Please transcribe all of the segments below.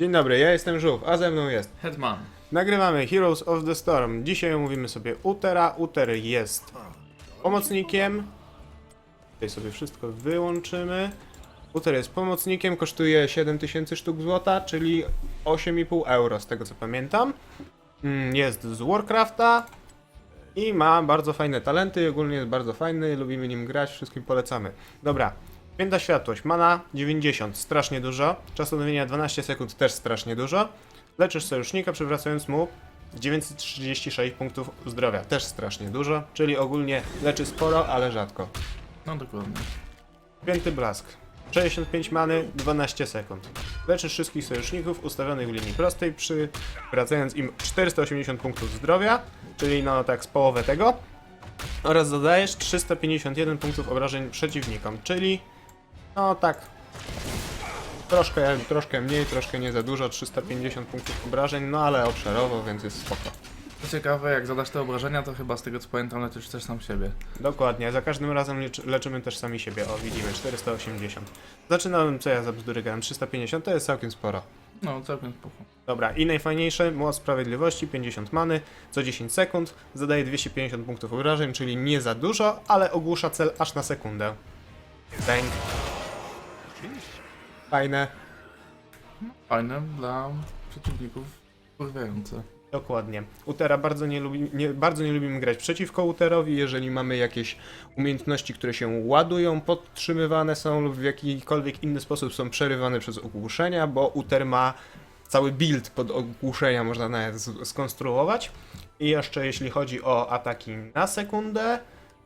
Dzień dobry, ja jestem Żółw, a ze mną jest. Hetman. Nagrywamy Heroes of the Storm. Dzisiaj omówimy sobie Utera. Uter jest pomocnikiem. Tutaj sobie wszystko wyłączymy. Uter jest pomocnikiem, kosztuje 7000 sztuk złota, czyli 8,5 euro z tego co pamiętam. Mm, Jest z Warcrafta i ma bardzo fajne talenty, ogólnie jest bardzo fajny, lubimy nim grać, wszystkim polecamy. Dobra, Święta Światłość, mana 90, strasznie dużo, czas odnowienia 12 sekund, też strasznie dużo. Leczysz sojusznika, przywracając mu 936 punktów zdrowia, też strasznie dużo, czyli ogólnie leczy sporo, ale rzadko. No dokładnie. Święty Blask. 65 many, 12 sekund. Leczysz wszystkich sojuszników ustawionych w linii prostej, przywracając im 480 punktów zdrowia, czyli no tak z połowę tego. Oraz dodajesz 351 punktów obrażeń przeciwnikom, czyli no tak troszkę, troszkę mniej, troszkę nie za dużo, 350 punktów obrażeń, no ale obszarowo, więc jest spoko. Co ciekawe, jak zadasz te obrażenia, to chyba z tego co pamiętam leczysz też sam siebie. Dokładnie, za każdym razem leczy, leczymy też sami siebie. O, widzimy, 480. Zaczynałem, co ja za bzdury grałem, 350 to jest całkiem sporo. No, całkiem spoko. Dobra, i najfajniejsze, Młot Sprawiedliwości, 50 many, co 10 sekund, zadaje 250 punktów obrażeń, czyli nie za dużo, ale ogłusza cel aż na sekundę. Bang. Fajne, Fajne dla przeciwników kurwiające. dokładnie. Utera bardzo nie, lubi, nie, bardzo nie lubimy grać przeciwko Uterowi, jeżeli mamy jakieś umiejętności, które się ładują, podtrzymywane są lub w jakikolwiek inny sposób są przerywane przez ogłuszenia, bo Uter ma cały build pod ogłuszenia, można nawet skonstruować. I jeszcze jeśli chodzi o ataki na sekundę,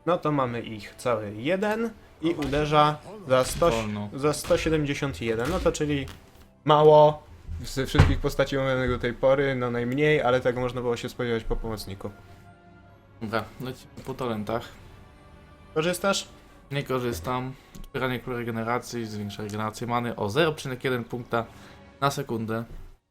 no to mamy ich cały jeden i uderza za, 100, Wolno. za 171, no to czyli mało ze wszystkich postaci omawianych do tej pory, no najmniej, ale tego można było się spodziewać po pomocniku. Dobra, lecimy po talentach. Korzystasz? Nie korzystam. Wspieranie król regeneracji, zwiększa regenerację many o 0,1 punkta na sekundę.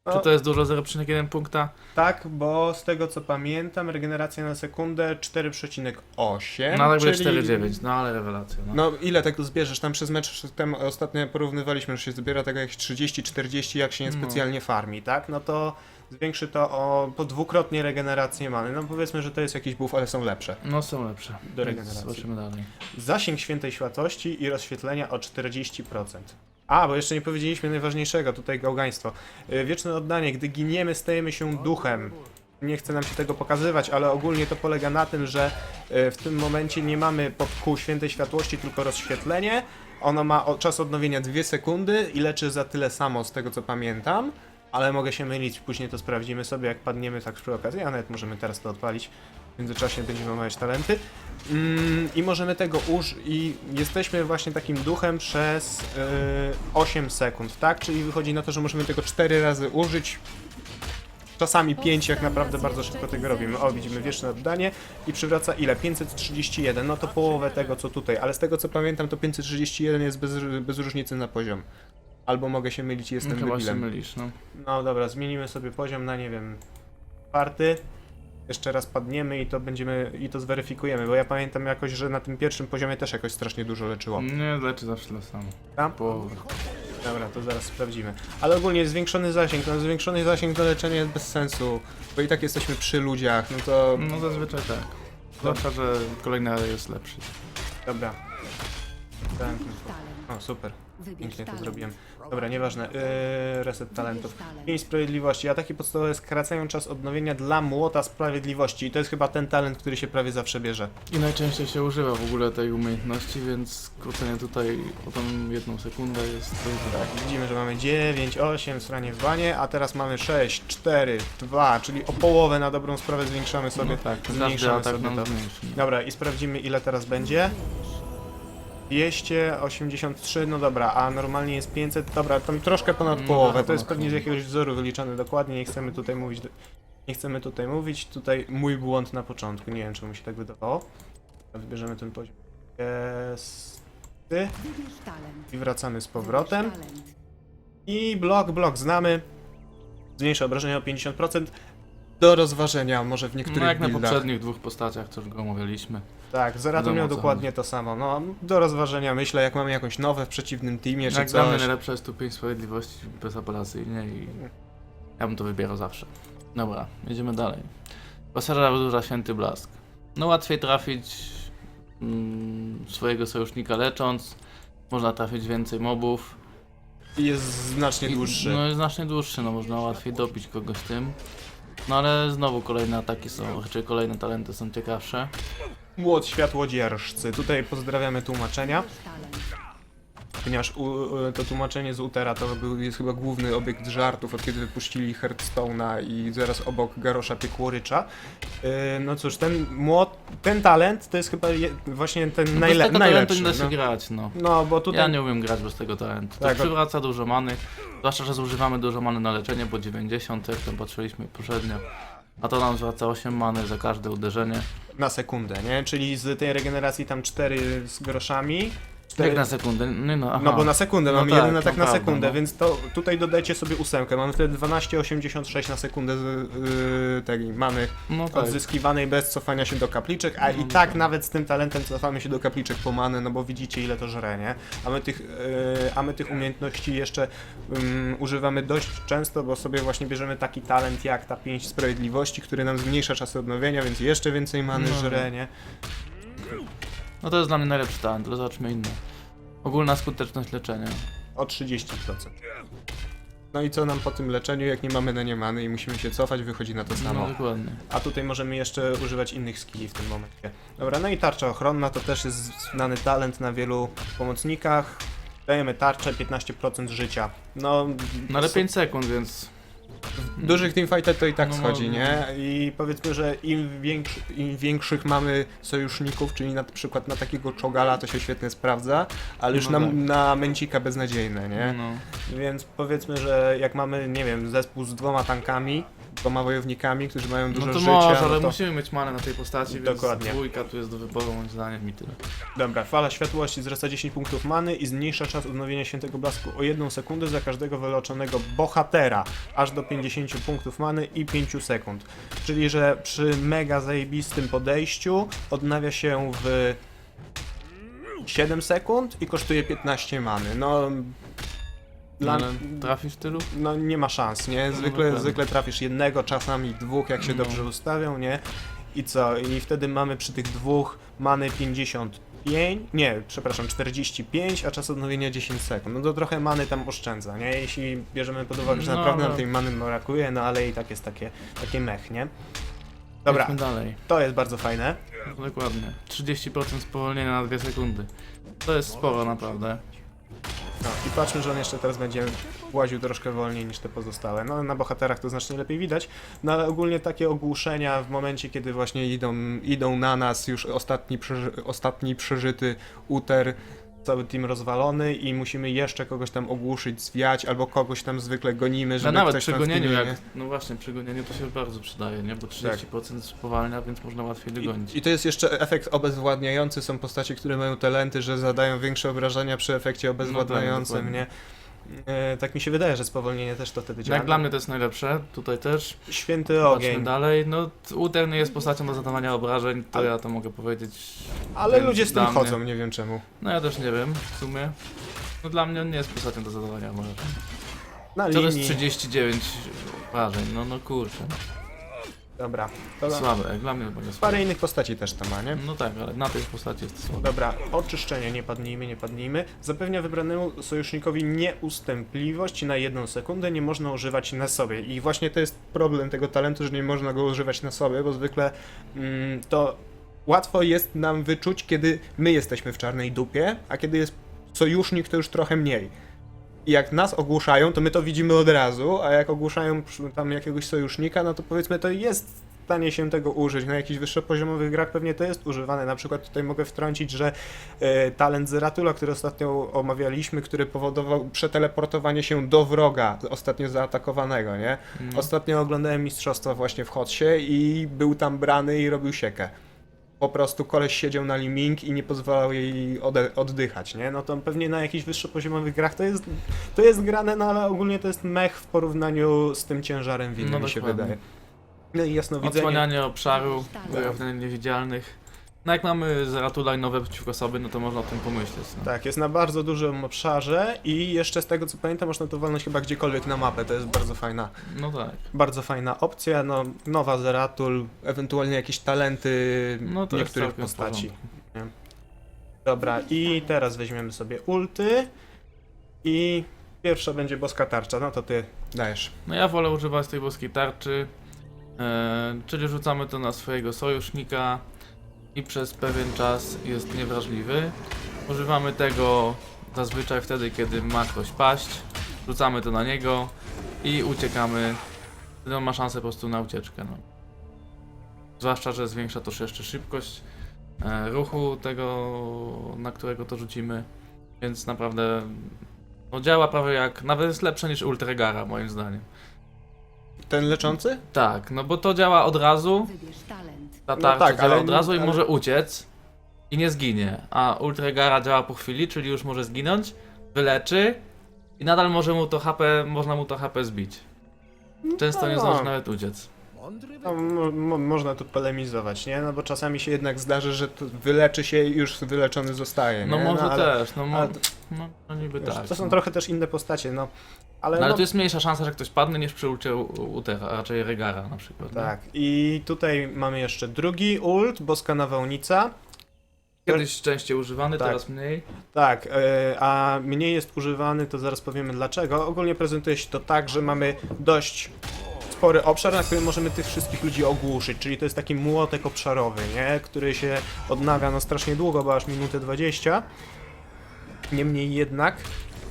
No, Czy to jest dużo 0,1 punkta? Tak, bo z tego co pamiętam, regeneracja na sekundę 4,8. No tak będzie czyli- 4,9, no ale rewelacja. No. No ile tego zbierzesz? Tam przez mecz tam ostatnio porównywaliśmy, że się zbiera tego jakieś 30-40, jak się nie No. specjalnie farmi, tak? No to zwiększy to o po dwukrotnie regenerację many. No powiedzmy, że to jest jakiś buff, ale są lepsze. No są lepsze. Do regeneracji. Zobaczymy dalej. Zasięg świętej światłości i rozświetlenia o 40%. A, bo jeszcze nie powiedzieliśmy najważniejszego, tutaj gałgaństwo. Yy, Wieczne oddanie, gdy giniemy, stajemy się duchem. Nie chce nam się tego pokazywać, ale ogólnie to polega na tym, że yy, w tym momencie nie mamy pod kół świętej światłości, tylko rozświetlenie. Ono ma czas odnowienia 2 sekundy i leczy za tyle samo, z tego co pamiętam. Ale mogę się mylić, później to sprawdzimy sobie, jak padniemy tak przy okazji, a nawet możemy teraz to odpalić. W międzyczasie będziemy omawiać talenty. Mm, I możemy tego użyć. I jesteśmy właśnie takim duchem przez yy, 8 sekund, tak? Czyli wychodzi na to, że możemy tego 4 razy użyć. Czasami 5, jak naprawdę bardzo szybko tego robimy. O, widzimy wieczne oddanie i przywraca ile? 531, no to połowę tego co tutaj, ale z tego co pamiętam to 531 jest bez, bez różnicy na poziom. Albo mogę się mylić i jestem No, Chyba się debilem. mylisz, no. No dobra, zmienimy sobie poziom na nie wiem, czwarty. Jeszcze raz padniemy i to będziemy, i to zweryfikujemy, bo ja pamiętam jakoś, że na tym pierwszym poziomie też jakoś strasznie dużo leczyło. Nie, leczy zawsze tyle samo. Tam? Połowę. Dobra, to zaraz sprawdzimy. Ale ogólnie zwiększony zasięg, no zwiększony zasięg do leczenia jest bez sensu, bo i tak jesteśmy przy ludziach, no to No zazwyczaj tak. Zwłaszcza, że kolejny jest lepszy. dobra. Dałem- O, super. Pięknie to zrobiłem. Dobra, nieważne. Yy, reset talentów. Pięć Sprawiedliwości. Ataki podstawowe skracają czas odnowienia dla Młota Sprawiedliwości. I to jest chyba ten talent, który się prawie zawsze bierze. I najczęściej się używa w ogóle tej umiejętności, więc skrócenie tutaj o tą jedną sekundę jest to Tak, widzimy, że mamy 9, 8 sranie w banie, a teraz mamy 6, 4, 2, czyli o połowę na dobrą sprawę zwiększamy sobie, No tak, każdy zmniejszamy atak sobie nam to. zmniejszy. Dobra, i sprawdzimy ile teraz będzie. 283, no dobra, a normalnie jest 500, dobra, tam troszkę ponad No, połowę, to jest pewnie z połowę. jakiegoś wzoru wyliczane dokładnie, nie chcemy tutaj mówić, nie chcemy tutaj mówić, tutaj mój błąd na początku, nie wiem czemu mi się tak wydawało. Wybierzemy ten poziom. Jest... I wracamy z powrotem. I blok, blok znamy. Zmniejsza obrażenia o 50%. Do rozważenia, może w niektórych No jak na buildach. poprzednich dwóch postaciach, co już go omawialiśmy. Tak, Zeratul miał dokładnie to samo. No, do rozważenia myślę, jak mamy jakąś nowe w przeciwnym teamie, czy Jak coś. najlepsza jest 5 sprawiedliwości bezapelacyjnie i ja bym to wybierał zawsze. Dobra, jedziemy dalej. Pasażera wydłuża święty blask. No łatwiej trafić mm, swojego sojusznika lecząc, można trafić więcej mobów. I jest znacznie I- dłuższy. No jest znacznie dłuższy, no można łatwiej dobić kogoś tym. No ale znowu kolejne ataki są, czy kolejne talenty są ciekawsze. Młot światłodzierżcy. Tutaj pozdrawiamy tłumaczenia. Ponieważ u, u, to tłumaczenie z Utera to był, jest chyba główny obiekt żartów, od kiedy wypuścili Hearthstone'a i zaraz obok Garosza Piekłorycza. Yy, no cóż, ten młot, ten talent to jest chyba je, właśnie ten najle, bez tego talentu najlepszy. nie da się No. grać, no. no, bo tutaj... Ja nie umiem grać bez tego talentu. To Tak, o- przywraca dużo many, zwłaszcza, że zużywamy dużo many na leczenie, bo 90, jak tam patrzyliśmy poprzednio. A to nam zwraca 8 many za każde uderzenie. Na sekundę, nie? Czyli z tej regeneracji tam 4 z groszami. Jak na sekundę? Nie no, aha. No bo na sekundę, No mamy tak, jeden atak to na prawda, sekundę, no. więc to tutaj dodajcie sobie ósemkę. Mamy wtedy 12,86 na sekundę z, yy, tej mamy No tak. odzyskiwanej bez cofania się do kapliczek, a No i tak nawet z tym talentem cofamy się do kapliczek po manę, no bo widzicie ile to żre, nie? A my tych, yy, a my tych umiejętności jeszcze ym, używamy dość często, bo sobie właśnie bierzemy taki talent jak ta 5 sprawiedliwości, który nam zmniejsza czasy odnowienia, więc jeszcze więcej many No. żre, nie? No to jest dla mnie najlepszy talent, ale zobaczmy inne. Ogólna skuteczność leczenia. O 30%. No i co nam po tym leczeniu, jak nie mamy na nie many i musimy się cofać, wychodzi na to samo. No dokładnie. A tutaj możemy jeszcze używać innych skilli w tym momencie. Dobra, no i tarcza ochronna to też jest znany talent na wielu pomocnikach. Dajemy tarczę, 15% życia. No, No ale so- 5 sekund, więc w dużych teamfightach to i tak No, schodzi, no. nie? I powiedzmy, że im, większy, im większych mamy sojuszników, czyli na przykład na takiego czogala to się świetnie sprawdza, ale już No na, tak. na męcika beznadziejne, nie? no. Więc powiedzmy, że jak mamy, nie wiem, zespół z dwoma tankami, dwoma wojownikami, którzy mają dużo No to życia, może, no ale to... musimy mieć manę na tej postaci, więc Dokładnie. dwójka tu jest do wyboru moim zdaniem i tyle. Dobra, fala światłości zwraca 10 punktów many i zmniejsza czas odnowienia świętego blasku o 1 sekundę za każdego wyleczonego bohatera, aż do 50 punktów many i 5 sekund. Czyli, że przy mega zajebistym podejściu odnawia się w 7 sekund i kosztuje 15 many. No... Dla, Ale trafisz tylu? no nie ma szans, nie? No Zwykle, dokładnie. zwykle trafisz jednego, czasami dwóch, jak się No. dobrze ustawią, nie? I co? I wtedy mamy przy tych dwóch many 55, nie, przepraszam, 45, a czas odnowienia 10 sekund. No to trochę many tam oszczędza, nie? Jeśli bierzemy pod uwagę, że No, naprawdę nam ale- tej many brakuje, no ale i tak jest takie, takie mech, nie? Dobra, dalej. to jest bardzo fajne. No, dokładnie. 30% spowolnienia na 2 sekundy. To jest sporo naprawdę. No i patrzmy, że on jeszcze teraz będzie łaził troszkę wolniej niż te pozostałe. No na bohaterach to znacznie lepiej widać, no ale ogólnie takie ogłuszenia w momencie, kiedy właśnie idą, idą na nas już ostatni, przeży, ostatni przeżyty uter, cały team rozwalony i musimy jeszcze kogoś tam ogłuszyć, zwiać, albo kogoś tam zwykle gonimy, A żeby nawet ktoś przy tam gonieniu, zginął, jak. No właśnie, przy gonieniu to się bardzo przydaje, nie? Bo 30% spowalnia, więc można łatwiej dogonić. I, I to jest jeszcze efekt obezwładniający. Są postacie, które mają talenty, że zadają większe obrażenia przy efekcie obezwładniającym, No dokładnie. nie? E, tak mi się wydaje, że spowolnienie też to wtedy działa. Jak dla mnie to jest najlepsze, tutaj też. Święty Patrzmy ogień. dalej. No, Uter nie jest postacią do zadawania obrażeń, to Ale- ja to mogę powiedzieć. Ale Więc ludzie z tym dla mnie- chodzą, nie wiem czemu. No ja też nie wiem, w sumie. No dla mnie on nie jest postacią do zadawania obrażeń. Na To jest linii. 39 obrażeń, no no kurczę. Dobra. To Słabe, jak dla mnie chyba nie słabe. parę innych postaci też to ma, nie? No tak, ale na tej postaci jest słabe. Dobra, oczyszczenie, nie padnijmy, nie padnijmy. Zapewnia wybranemu sojusznikowi nieustępliwość na jedną sekundę, nie można używać na sobie. I właśnie to jest problem tego talentu, że nie można go używać na sobie, bo zwykle mm, to łatwo jest nam wyczuć, kiedy my jesteśmy w czarnej dupie, a kiedy jest sojusznik, to już trochę mniej. I jak nas ogłuszają, to my to widzimy od razu, a jak ogłuszają tam jakiegoś sojusznika, no to powiedzmy to jest w stanie się tego użyć. Na jakichś wyższopoziomowych grach pewnie to jest używane. Na przykład tutaj mogę wtrącić, że e, talent Zeratula, który ostatnio omawialiśmy, który powodował przeteleportowanie się do wroga ostatnio zaatakowanego, nie? No. Ostatnio oglądałem mistrzostwa właśnie w Hotsie i był tam brany i robił siekę. Po prostu koleś siedział na Liming i nie pozwalał jej ode- oddychać, nie? No to pewnie na jakichś wyższopoziomowych grach to jest, to jest grane, no ale ogólnie to jest mech w porównaniu z tym ciężarem winy, No mi się wydaje. No i jasnowidzenie. Odsłanianie obszaru, ujawnianie niewidzialnych. No jak mamy i nowe przeciwko sobie, no to można o tym pomyśleć. No. Tak, jest na bardzo dużym obszarze i jeszcze z tego co pamiętam można to walnąć chyba gdziekolwiek na mapę, to jest bardzo fajna, No tak. bardzo fajna opcja, no nowa Zeratul, ewentualnie jakieś talenty No to jest niektórych całkiem w postaci. porządku. Dobra, i teraz weźmiemy sobie ulty i pierwsza będzie boska tarcza, no to ty dajesz. No ja wolę używać tej boskiej tarczy, e, czyli rzucamy to na swojego sojusznika i przez pewien czas jest niewrażliwy. Używamy tego zazwyczaj wtedy, kiedy ma ktoś paść, rzucamy to na niego i uciekamy. Wtedy on ma szansę po prostu na ucieczkę. No. Zwłaszcza, że zwiększa to jeszcze szybkość e, ruchu tego, na którego to rzucimy, więc naprawdę no, działa prawie jak, nawet jest lepsze niż Ultregara moim zdaniem. Ten leczący? Tak, no bo to działa od razu, Wybierz talent. Ta No tarcza tak, działa ale- od razu i ale- może uciec i nie zginie, a Ultregara działa po chwili, czyli już może zginąć, wyleczy i nadal może mu to HP, można mu to HP zbić. Często nie No. zdąży nawet uciec. No, mo mo można tu polemizować, nie? No bo czasami się jednak zdarzy, że tu wyleczy się i już wyleczony zostaje, No nie? może ale, też, no, mo- ale no, no niby wiesz, tak. to są no. trochę też inne postacie, no. Ale, No, ale no, tu jest mniejsza szansa, że ktoś padnie niż przy ulcie u- Utera, a raczej Regara na przykład. nie? Tak, i tutaj mamy jeszcze drugi ult, boska nawałnica. Kiedyś częściej używany, Tak. teraz mniej. Tak, e, a mniej jest używany, to zaraz powiemy dlaczego. Ogólnie prezentuje się to tak, że mamy dość spory obszar, na którym możemy tych wszystkich ludzi ogłuszyć, czyli to jest taki młotek obszarowy, nie? Który się odnawia no strasznie długo, bo aż minutę 20. Niemniej jednak,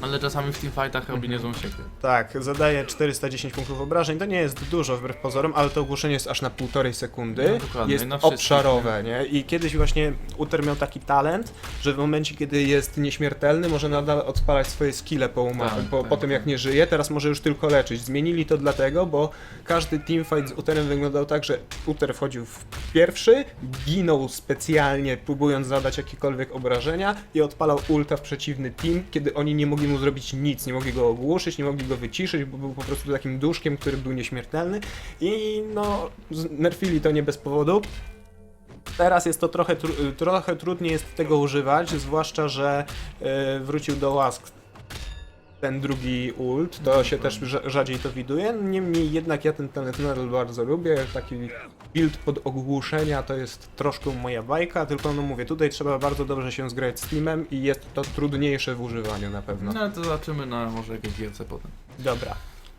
Ale czasami w teamfightach robi niezłą siekierę. tak, zadaje 410 punktów obrażeń, to nie jest dużo wbrew pozorom, ale to ogłuszenie jest aż na półtorej sekundy, No, dokładnie, jest na wszystkich, obszarowe, nie? I kiedyś właśnie Uter miał taki talent, że w momencie, kiedy jest nieśmiertelny, może nadal odpalać swoje skille po, Tak, po, tak, po tym, jak tak. nie żyje, teraz może już tylko leczyć. Zmienili to dlatego, bo każdy teamfight z Uterem wyglądał tak, że Uter wchodził w pierwszy, ginął specjalnie, próbując zadać jakiekolwiek obrażenia i odpalał ulta w przeciwny team, kiedy oni nie mogli mu zrobić nic, nie mogli go ogłuszyć, nie mogli go wyciszyć, bo był po prostu takim duszkiem, który był nieśmiertelny. I no, nerfili to nie bez powodu. Teraz jest to trochę, tru- trochę trudniej jest tego używać, zwłaszcza, że e, wrócił do łask ten drugi ult, to się też rza- rzadziej to widuje, niemniej jednak ja ten talent nadal bardzo lubię, taki build pod ogłuszenia to jest troszkę moja bajka, tylko no mówię, tutaj trzeba bardzo dobrze się zgrać z teamem i jest to trudniejsze w używaniu na pewno. No ale to zobaczymy na może jakiejś gierce potem. Dobra.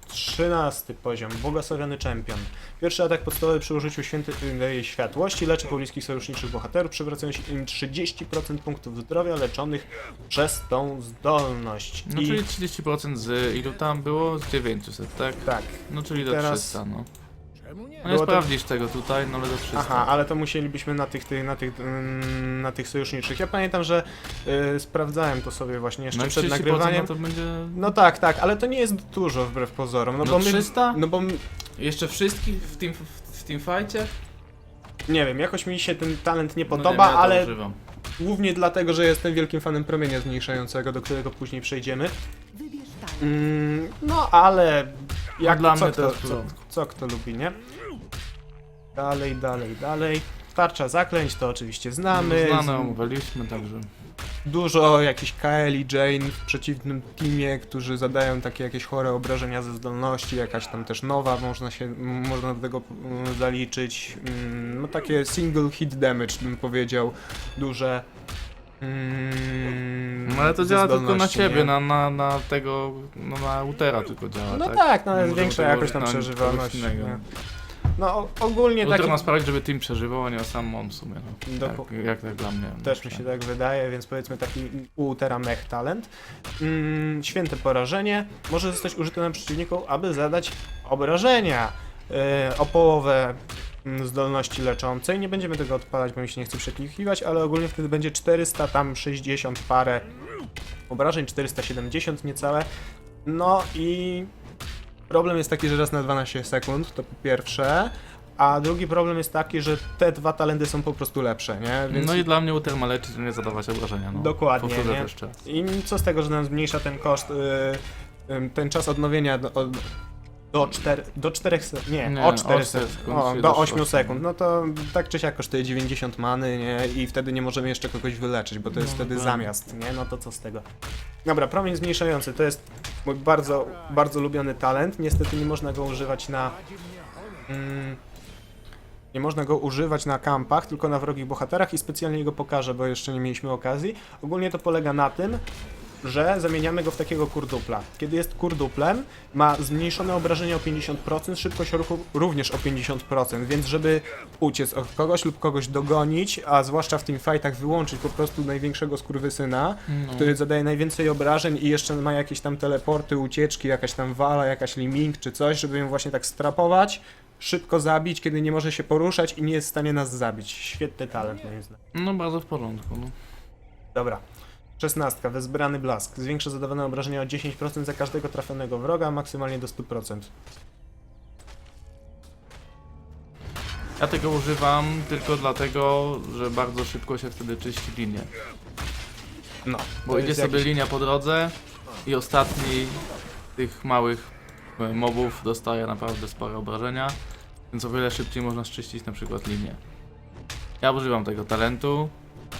Trzynasty poziom, błogosławiony czempion. Pierwszy atak podstawowy przy użyciu świętej światłości leczy pobliskich sojuszniczych bohaterów, przywracając im 30% punktów zdrowia leczonych przez tą zdolność. No I czyli 30% z ilu tam było? Z 900, tak? tak. No czyli do Teraz- 300, no. No nie Było to- sprawdzisz tego tutaj, no ale do 300. Aha, ale to musielibyśmy na tych, tych, na tych, mm, na tych sojuszniczych. Ja pamiętam, że y, sprawdzałem to sobie właśnie jeszcze no przed 30% nagrywaniem. no to będzie... No tak, tak, ale to nie jest dużo wbrew pozorom. No, No bo my, 300? No bo my, Jeszcze wszystkich w team, w teamfightie? nie wiem, jakoś mi się ten talent nie No podoba, nie ja to ale używam. Głównie dlatego, że jestem wielkim fanem promienia zmniejszającego, do którego później przejdziemy. Wybierz talent. Mm, no ale jak dla co, mnie to jest w co, porządku. Co kto lubi, nie? Dalej, dalej, dalej. Tarcza zaklęć to oczywiście znamy. Znane, omówiliśmy, także... Dużo jakichś Kael i Jane w przeciwnym teamie, którzy zadają takie jakieś chore obrażenia ze zdolności, jakaś tam też nowa można się, można do tego mm, zaliczyć. Mm, No takie single hit damage bym powiedział, duże. Mm, No ale to ze działa tylko na zdolności, siebie, nie? na, na, na tego, no na Utera tylko działa, No tak? tak, no jest możemy większa tego jakoś tam na przeżywalność. kogoś innego. nie? No o- ogólnie Uter taki ma sprawić, żeby team przeżywał, a nie sam on w sumie, no. Doku- Tak, jak tak dla mnie. też mi się tak wydaje, więc powiedzmy taki u Tera mech talent. Mm, święte porażenie może zostać użyte na przeciwniku, aby zadać obrażenia e, o połowę mm, zdolności leczącej. Nie będziemy tego odpalać, bo mi się nie chce przeklikiwać, ale ogólnie wtedy będzie 400, tam 60 parę obrażeń, 470 niecałe. No i problem jest taki, że raz na 12 sekund, to po pierwsze. A drugi problem jest taki, że te dwa talenty są po prostu lepsze, nie? Więc No i dla mnie Uther ma leczyć, nie zadawać obrażenia, no. Dokładnie, nie? I co z tego, że nam zmniejsza ten koszt, y, ym, ten czas odnowienia od, Do 4, do 4 sekund, nie, Nie, o 4 o sekund, sekund, o, czyli do do 8 osiem. sekund, no to tak czy siak kosztuje 90 many, nie, i wtedy nie możemy jeszcze kogoś wyleczyć, bo to jest No, wtedy dokładnie. zamiast, nie, no to co z tego. Dobra, promień zmniejszający, to jest mój bardzo, bardzo lubiony talent, niestety nie można go używać na... Mm, nie można go używać na kampach, tylko na wrogich bohaterach i specjalnie go pokażę, bo jeszcze nie mieliśmy okazji. Ogólnie to polega na tym, że zamieniamy go w takiego kurdupla. Kiedy jest kurduplem, ma zmniejszone obrażenia o 50%, szybkość ruchu również o 50%, więc żeby uciec od kogoś lub kogoś dogonić, a zwłaszcza w tym fightach wyłączyć po prostu największego skurwysyna, No. który zadaje najwięcej obrażeń i jeszcze ma jakieś tam teleporty, ucieczki, jakaś tam wala, jakaś liming czy coś, żeby ją właśnie tak strapować, szybko zabić, kiedy nie może się poruszać i nie jest w stanie nas zabić. Świetny talent moim zdaniem. No bardzo w porządku, no. Dobra. Szesnastka, wezbrany blask. Zwiększa zadawane obrażenia o 10% za każdego trafionego wroga, maksymalnie do 100%. Ja tego używam tylko dlatego, że bardzo szybko się wtedy czyści linię. No, Bo to idzie jest sobie jakiś- linia po drodze i ostatni tych małych e, mobów dostaje naprawdę spore obrażenia, więc o wiele szybciej można szczyścić na przykład linię. Ja używam tego talentu,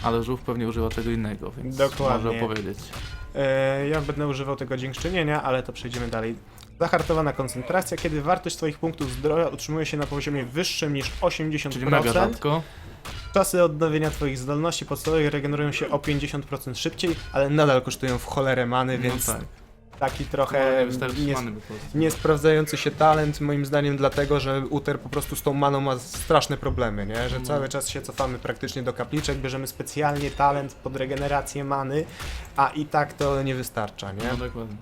ale żółw pewnie używa czego innego, więc Dokładnie. może opowiedzieć. E, ja będę używał tego dziękczynienia, ale to przejdziemy dalej. Zahartowana koncentracja, kiedy wartość twoich punktów zdrowia utrzymuje się na poziomie wyższym niż 80%. Czyli mega rzadko. Czasy odnowienia twoich zdolności podstawowych regenerują się o 50% szybciej, ale nadal kosztują w cholerę many, więc no tak. Taki No, trochę nie wystarczy nie, many po prostu. nie sprawdzający się talent, moim zdaniem dlatego, że Uther po prostu z tą maną ma straszne problemy, nie? Że No. cały czas się cofamy praktycznie do kapliczek, bierzemy specjalnie talent pod regenerację many, a i tak to nie wystarcza, nie? No dokładnie.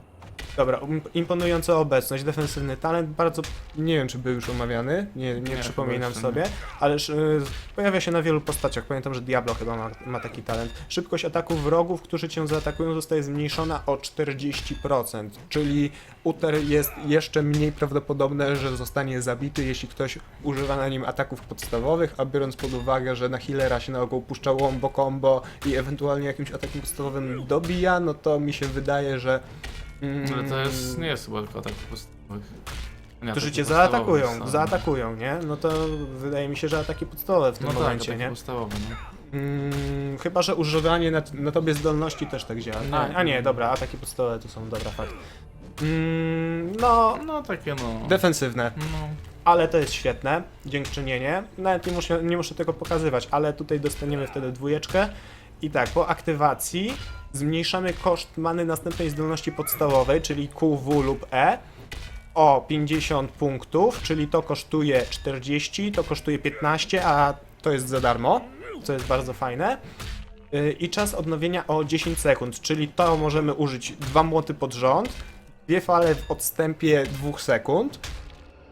Dobra, um- imponująca obecność, defensywny talent, bardzo, nie wiem czy był już omawiany, nie, nie, Nie, przypominam jeszcze sobie, ależ y, pojawia się na wielu postaciach, pamiętam, że Diablo chyba ma, ma taki talent. Szybkość ataku wrogów, którzy cię zaatakują zostaje zmniejszona o 40%, czyli Uther jest jeszcze mniej prawdopodobne, że zostanie zabity, jeśli ktoś używa na nim ataków podstawowych, a biorąc pod uwagę, że na healera się na ogół puszcza wombo combo i ewentualnie jakimś atakiem podstawowym dobija, no to mi się wydaje, że Ale to jest, nie jest chyba tylko atak podstawowych. Nie, Którzy ataki cię podstawowe zaatakują, są. zaatakują, nie? No to wydaje mi się, że ataki podstawowe w tym No tak, momencie, ataki nie? podstawowe, no. Mm, chyba, że używanie na, na tobie zdolności też tak działa. A, Nie. a nie, dobra, ataki podstawowe to są, dobra, fakt. Mm, no, No takie no. defensywne, No. ale to jest świetne, dziękczynienie. Nawet nie muszę, nie muszę tego pokazywać, ale tutaj dostaniemy wtedy dwójeczkę. I tak, po aktywacji zmniejszamy koszt many następnej zdolności podstawowej, czyli QW lub E, o 50 punktów, czyli to kosztuje 40, to kosztuje 15, a to jest za darmo, co jest bardzo fajne. Yy, I czas odnowienia o 10 sekund, czyli to możemy użyć dwa młoty pod rząd, dwie fale w odstępie 2 sekund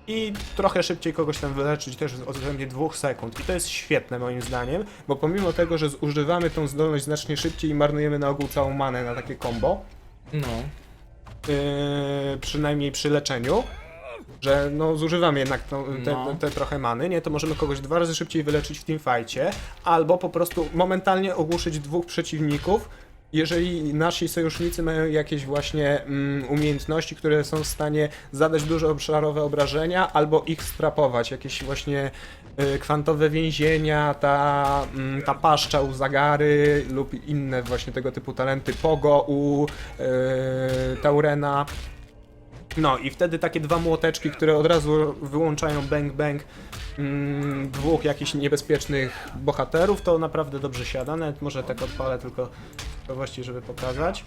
i trochę szybciej kogoś tam wyleczyć też w odstępie 2 sekund. I to jest świetne moim zdaniem, bo pomimo tego, że zużywamy tą zdolność znacznie szybciej i marnujemy na ogół całą manę na takie combo, No. Yy, przynajmniej przy leczeniu, że no zużywamy jednak tą, te, No. te, trochę many, nie, to możemy kogoś dwa razy szybciej wyleczyć w teamfightie, albo po prostu momentalnie ogłuszyć dwóch przeciwników, jeżeli nasi sojusznicy mają jakieś właśnie mm, umiejętności, które są w stanie zadać duże obszarowe obrażenia, albo ich strapować, jakieś właśnie y, kwantowe więzienia, ta, mm, ta paszcza u Zagary lub inne właśnie tego typu talenty, Pogo u y, Taurena. No i wtedy takie dwa młoteczki, które od razu wyłączają bang bang mm, dwóch jakichś niebezpiecznych bohaterów, to naprawdę dobrze siada. Nawet może tak odpalę tylko ciekawości, żeby pokazać.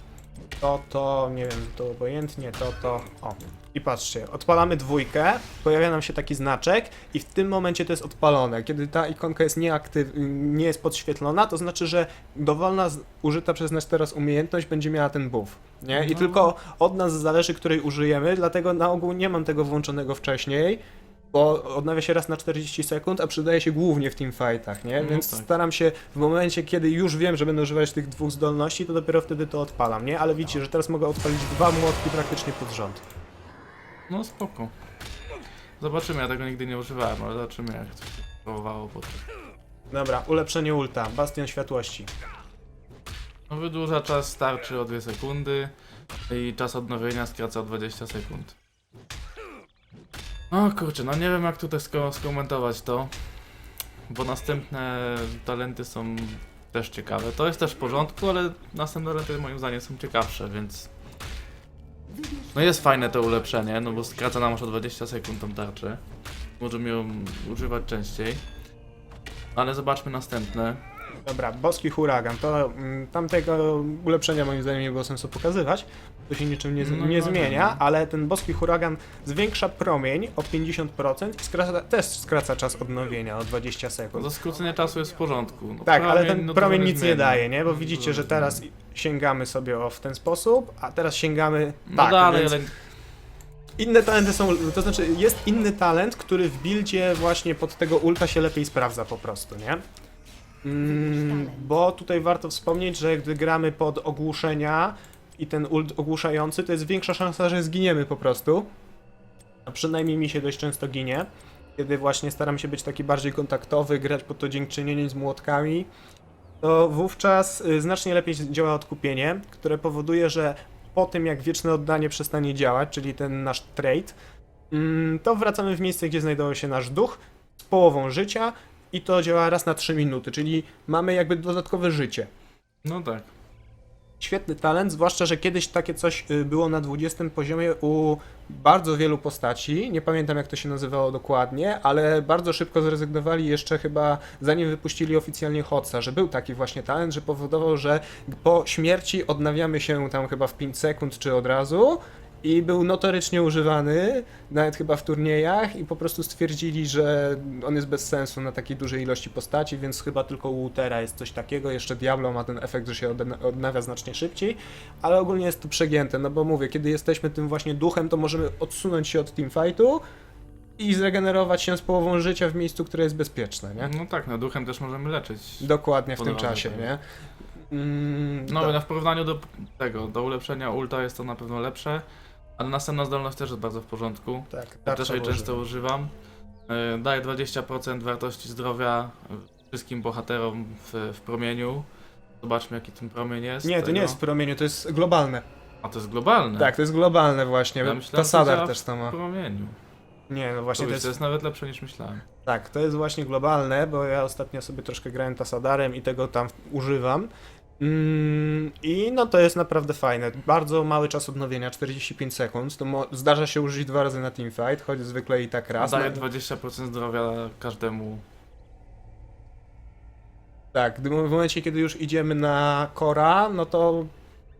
To, to, nie wiem, to obojętnie, to, to, o. I patrzcie, odpalamy dwójkę, pojawia nam się taki znaczek i w tym momencie to jest odpalone. Kiedy ta ikonka jest nieaktyw, nie jest podświetlona, to znaczy, że dowolna z, użyta przez nas teraz umiejętność będzie miała ten buff, nie? I No. tylko od nas zależy, której użyjemy, dlatego na ogół nie mam tego włączonego wcześniej, bo odnawia się raz na 40 sekund, a przydaje się głównie w teamfightach, nie? No Więc tak. staram się w momencie, kiedy już wiem, że będę używać tych dwóch zdolności, to dopiero wtedy to odpalam, nie? Ale widzicie, że teraz mogę odpalić dwa młotki praktycznie pod rząd. No spoko. Zobaczymy, ja tego nigdy nie używałem, ale zobaczymy jak to się próbowało potem. Dobra, ulepszenie ulta, bastion światłości. No wydłuża czas starczy o 2 sekundy i czas odnowienia skraca o 20 sekund. O kurczę, no nie wiem jak tutaj sko skomentować to, bo następne talenty są też ciekawe. To jest też w porządku, ale następne talenty moim zdaniem są ciekawsze, więc no jest fajne to ulepszenie, no bo skraca nam aż o 20 sekund tą tarczę. Możemy ją używać częściej. Ale zobaczmy następne. Dobra, boski huragan, to mm, tamtego ulepszenia moim zdaniem nie było sensu pokazywać, to się niczym nie, z- No, nie no, zmienia, ale ten boski huragan zwiększa promień o 50% i skraca, też skraca czas odnowienia o 20 No sekund. to skrócenie czasu jest w porządku. No, Tak, ale ten no to promień nic nie zmieni. daje, nie? Bo No, widzicie, że teraz sięgamy sobie o w ten sposób, a teraz sięgamy No tak, dalej, więc ale inne talenty są, to znaczy jest inny talent, który w buildzie właśnie pod tego ulta się lepiej sprawdza po prostu, nie? Mm, bo tutaj warto wspomnieć, że gdy gramy pod ogłuszenia i ten ult ogłuszający, to jest większa szansa, że zginiemy po prostu. A przynajmniej mi się dość często ginie, kiedy właśnie staram się być taki bardziej kontaktowy, grać pod to dziękczynienie z młotkami, to wówczas y, znacznie lepiej działa odkupienie, które powoduje, że po tym jak wieczne oddanie przestanie działać, czyli ten nasz trade, mm, to wracamy w miejsce, gdzie znajdował się nasz duch z połową życia i to działa raz na 3 minuty, czyli mamy jakby dodatkowe życie. no tak. Świetny talent, zwłaszcza, że kiedyś takie coś y, było na 20 poziomie u bardzo wielu postaci. Nie pamiętam jak to się nazywało dokładnie, ale bardzo szybko zrezygnowali jeszcze chyba zanim wypuścili oficjalnie Hotsa, że był taki właśnie talent, że powodował, że po śmierci odnawiamy się tam chyba w 5 sekund czy od razu. I był notorycznie używany, nawet chyba w turniejach, i po prostu stwierdzili, że on jest bez sensu na takiej dużej ilości postaci, więc chyba tylko u Utera jest coś takiego. Jeszcze Diablo ma ten efekt, że się odna- odnawia znacznie szybciej, ale ogólnie jest to przegięte, no bo mówię, kiedy jesteśmy tym właśnie duchem, to możemy odsunąć się od teamfightu i zregenerować się z połową życia w miejscu, które jest bezpieczne, nie? No tak, no duchem też możemy leczyć. Dokładnie w tym czasie, tak. nie? Mm, No, do- no w porównaniu do tego, do ulepszenia ulta jest to na pewno lepsze, ale następna zdolność też jest bardzo w porządku. tak, Ja też jej często używam. Yy, Daje 20% wartości zdrowia wszystkim bohaterom w, w promieniu. Zobaczmy jaki ten promień jest. Nie, to tego. nie jest w promieniu, to jest globalne. A to jest globalne. Tak, to jest globalne właśnie. Ja myślałem, że Tasadar działa też to ma. W promieniu. Nie, no właśnie to, jest, jest, to jest nawet lepsze niż myślałem. Tak, to jest właśnie globalne, bo ja ostatnio sobie troszkę grałem Tasadarem i tego tam używam. Mm, I no to jest naprawdę fajne. Bardzo mały czas odnowienia, 45 sekund. To zdarza się użyć dwa razy na teamfight, choć zwykle i tak raz. Daje No, 20% zdrowia każdemu. tak, gdy- w momencie, kiedy już idziemy na Kora, no to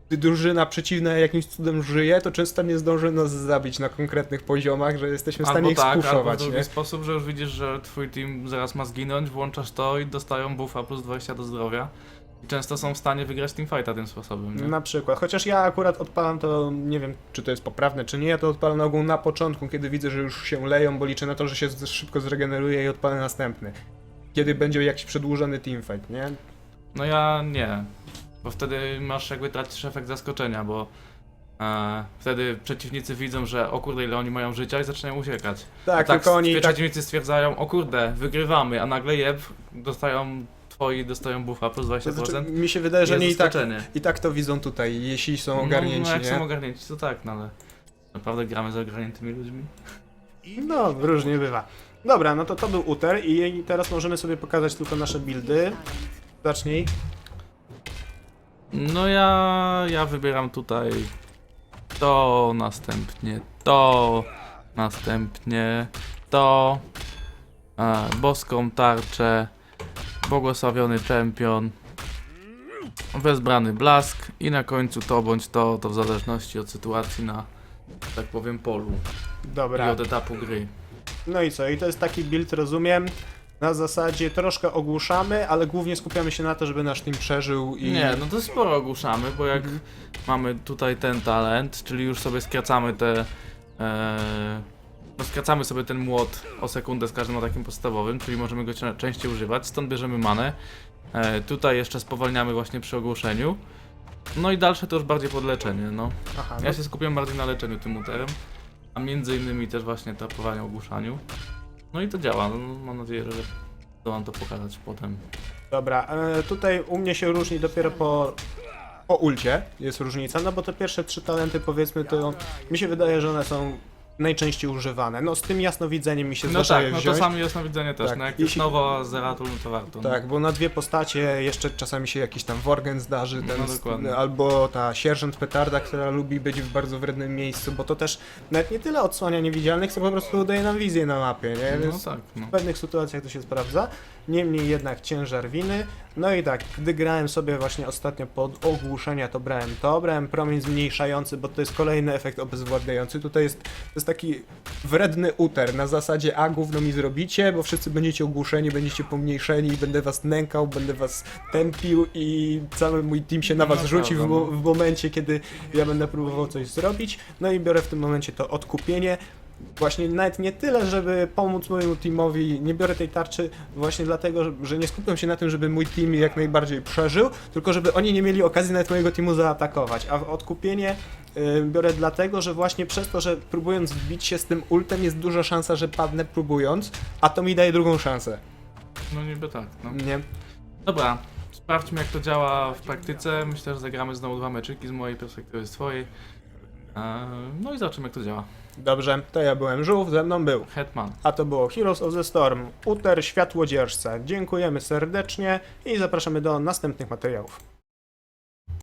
gdy drużyna przeciwna jakimś cudem żyje, to często nie zdąży nas zabić na konkretnych poziomach, że jesteśmy w stanie Albo ich tak, albo w spuszować, drugi sposób, że już widzisz, że twój team zaraz ma zginąć, włączasz to i dostają buffa plus 20 do zdrowia. I często są w stanie wygrać teamfighta tym sposobem, nie? Na przykład. Chociaż ja akurat odpalam to, nie wiem czy to jest poprawne, czy nie, ja to odpalam na ogół na początku, kiedy widzę, że już się leją, bo liczę na to, że się z- szybko zregeneruje i odpalę następny. Kiedy będzie jakiś przedłużony teamfight, nie? No ja nie. Bo wtedy masz jakby tracisz efekt zaskoczenia, bo e, wtedy przeciwnicy widzą, że o kurde ile oni mają życia i zaczynają uciekać. Tak, tak tylko oni tak... tak, przeciwnicy stwierdzają, o kurde, wygrywamy, a nagle jeb, dostają twoi, dostają buffa plus 20%. to znaczy, mi się wydaje, że oni i tak, i tak to widzą tutaj, jeśli są No, ogarnięci, no jak nie? są ogarnięci, to tak, no ale naprawdę gramy z ogarniętymi ludźmi. No, różnie bywa. Dobra, no to to był Uter i teraz możemy sobie pokazać tylko nasze buildy. Zacznij. No ja, ja wybieram tutaj to, następnie to, następnie to, e, boską tarczę, błogosławiony czempion, wezbrany blask i na końcu to bądź to, to w zależności od sytuacji na, tak powiem, polu i Dobra. od etapu gry. No i co? I to jest taki build, rozumiem. Na zasadzie troszkę ogłuszamy, ale głównie skupiamy się na to, żeby nasz team przeżył i... Nie, no to sporo ogłuszamy, bo jak Mhm. mamy tutaj ten talent, czyli już sobie skracamy te. E, skracamy sobie ten młot o sekundę z każdym atakiem podstawowym, czyli możemy go cie- częściej używać, stąd bierzemy manę. E, tutaj jeszcze spowalniamy właśnie przy ogłuszeniu. No i dalsze to już bardziej pod leczenie, no. Aha, no Ja się skupiam bardziej na leczeniu tym uterem, a między innymi też właśnie tapowaniu ogłuszaniu. No i to działa, no, mam nadzieję, że to wam to pokazać potem. Dobra, e, tutaj u mnie się różni dopiero po, po ulcie, jest różnica, no bo te pierwsze trzy talenty powiedzmy to mi się wydaje, że one są najczęściej używane. No z tym jasnowidzeniem mi się No tak, no to wziąć. samo jasnowidzenie też. Tak, No jak jeśli- jest nowo Zeratul, no to warto. no. Tak, bo na dwie postacie jeszcze czasami się jakiś tam Worgen zdarzy, ten, No, dokładnie. albo ta sierżant Petarda, która lubi być w bardzo wrednym miejscu, bo to też nawet nie tyle odsłania niewidzialnych, co po prostu daje nam wizję na mapie, nie? No Więc tak, no. w pewnych sytuacjach to się sprawdza. Niemniej jednak ciężar winy. No i tak, gdy grałem sobie właśnie ostatnio pod ogłuszenia, to brałem to, brałem promień zmniejszający, bo to jest kolejny efekt obezwładniający. Tutaj jest, to jest taki wredny uter na zasadzie a gówno mi zrobicie, bo wszyscy będziecie ogłuszeni, będziecie pomniejszeni, będę was nękał, będę was tępił i cały mój team się na was No rzuci w, mo- w momencie, kiedy ja będę próbował coś zrobić. No i biorę w tym momencie to odkupienie. Właśnie nawet nie tyle, żeby pomóc mojemu teamowi, nie biorę tej tarczy właśnie dlatego, że- nie skupiam się na tym, żeby mój team jak najbardziej przeżył, tylko żeby oni nie mieli okazji nawet mojego teamu zaatakować. A odkupienie y, biorę dlatego, że właśnie przez to, że próbując wbić się z tym ultem jest duża szansa, że padnę próbując, a to mi daje drugą szansę. No niby tak, no. Nie? Dobra, sprawdźmy jak to działa w praktyce. Myślę, że zagramy znowu dwa meczyki z mojej perspektywy, z twojej. Eee, No i zobaczymy jak to działa. Dobrze, to ja byłem żółw, ze mną był. Hetman. A to było Heroes of the Storm, Uter Światłodzierżca. Dziękujemy serdecznie i zapraszamy do następnych materiałów.